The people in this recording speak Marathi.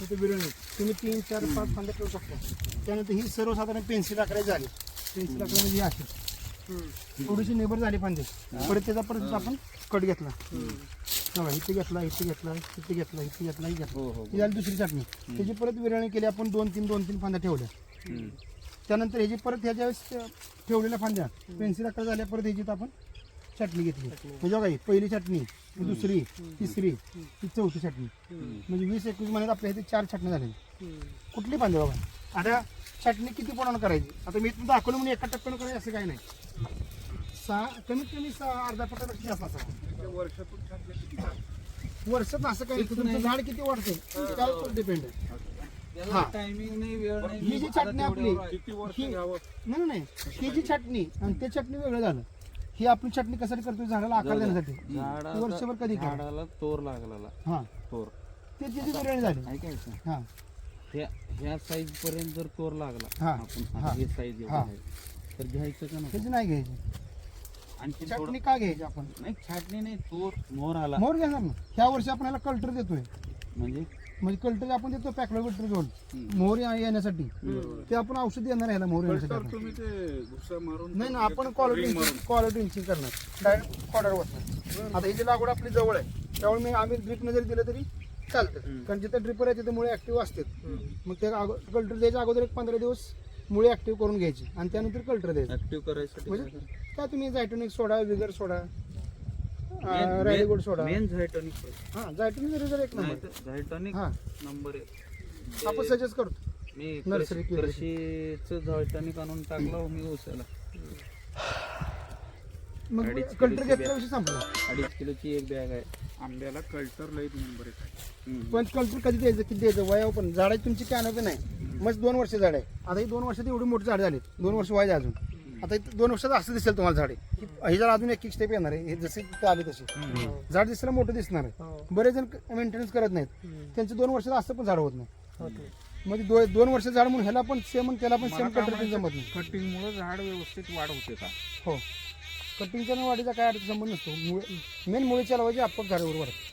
विरळणी तुम्ही तीन चार पाच फांद्या ठेवू शकता. त्यानंतर ही सर्वसाधारण पेन्सिल आकाराची झाली. पेन्सिल आकार म्हणजे ही अशी थोडीशी नेबर झाली फांदे. परत त्याचा परत आपण कट घेतला. इथे घेतला इथे घेतला इथे घेतला इथे घेतला इथे हो, घेतला ही झाली दुसरी चटणी. त्याची परत विरळणी केली आपण दोन तीन दोन तीन फांद्या ठेवल्या. त्यानंतर ह्याची परत ह्याच्या वेळेस ठेवलेल्या फांद्या. पेन्सिल आकार झाल्या परत ह्याची आपण चटणी घेतली. म्हणजे बघा ही पहिली चटणी ही दुसरी तिसरी ही चौथी चटणी. म्हणजे वीस एकवीस महिन्यात आपल्या इथे चार चटण्या झाल्या कुठली फांदी बाबा आता चटणी किती प्रमाणात करायची? आता मी तुम्ही दाखवलं म्हणून एका टप्प्यानं करायचं असं काही नाही. सहा कमीत कमी सहा अर्धा पटापेक्षा जास्त असावा. वर्षातून छाटल्या किती झाड? वर्षात असं काही. तुमचं झाड किती वाढते त्यावर डिपेंड आहे. हा. टायमिंग नाही वेळ नाही ही जी चटणी आपली किती वर्ष नाही, नाही. ही जी चटणी आणि ते चटणी वेगळं झालं. ही आपण चटणी कशासाठी करतो झाडाला आकार देण्यासाठी. वर्षभर कधी करा झाडाला तोर लागलेला. हा. तोर. ते त्याची वेगळी झाली. ऐकायचं? हा. ह्या ह्या साईज पर्यंत जर तोर लागला हा. आपण हा. हे साईज हा. तर घ्यायचं का नको? त्याची नाही घ्यायची. आणखी चटणी का घ्यायची आपण? नाही छाटणी नाही तोर मोर आला. मोर घेणार ना? ह्या वर्षी आपण याला कल्टर देतोय. म्हणजे? म्हणजे कल्टर आपण देतो पॅकलो कल्टर घेऊन मोहर या- येण्यासाठी. ते आपण औषध देणार ह्याला मोहर येण्यासाठी. तर आपण. तुम्ही ते भुसा मारून नाही ना आपण क्वालिटी क्वालिटी करणार. डायरेक्ट ऑर्डर होत आता ही जी लागवड आपली जवळ आहे त्यामुळे मी आम्ही ड्रिपनं जरी दिलं तरी चालतं. कारण जिथे ड्रिपर आहे तिथे मुळे ऍक्टिव्ह असतात. मग ते कल्टर द्यायच्या अगोदर एक पंधरा दिवस मुळे ऍक्टिव्ह करून घ्यायची. आणि त्यानंतर कल्टर द्यायचं. ऍक्टिव्ह करायसाठी म्हणजे काय? तुम्ही जायटोनिक सोडा विगर सोडा रॅलीगुड सोडा. मेन झायटॉनिक हा जायटोनिक रिझर एक नंबर झायटॉनिक हा. नंबर एक. आपण सजेस्ट करतो मी नर्सरी. कृषीचं झायटॉनिक आणून टाकलं हो मी उसाला मग कल्टर घेतल्याविषयी संपलं. अडीच किलोची एक बॅग आहे. आंब्याला कल्टर लई नंबर एक आहे. पण कल्चर कधी द्यायचं? किती द्यायचं? वया पण. झाडाची तुमची कॅनपी नाही. मग दोन वर्ष झाड आहे. आता ही दोन वर्षात एवढी मोठी झाड झाली दोन वर्ष व्हायचे अजून. आता इथं दोन वर्षात असं दिसेल तुम्हाला झाडे. हे जर अजून एक एक स्टेप येणार आहे हे जसे तिथं आले तसे. झाड दिसायला मोठं दिसणार आहे. बरेच जण मेंटेनन्स करत नाहीत. त्यांचे दोन वर्षात असं पण झाड होत नाही. म्हणजे दो, दोन वर्ष झाड म्हणून ह्याला पण सेम आणि त्याला पण सेम कटर जमत नाही. कटिंग मुळे झाड व्यवस्थित वाढ होते का? हो. कटिंगच्या आणि वाढीचा काय अर्थ संबंध नसतो. मुळे मेन मुळीच्या लावायची आपक झाडावर वाढत.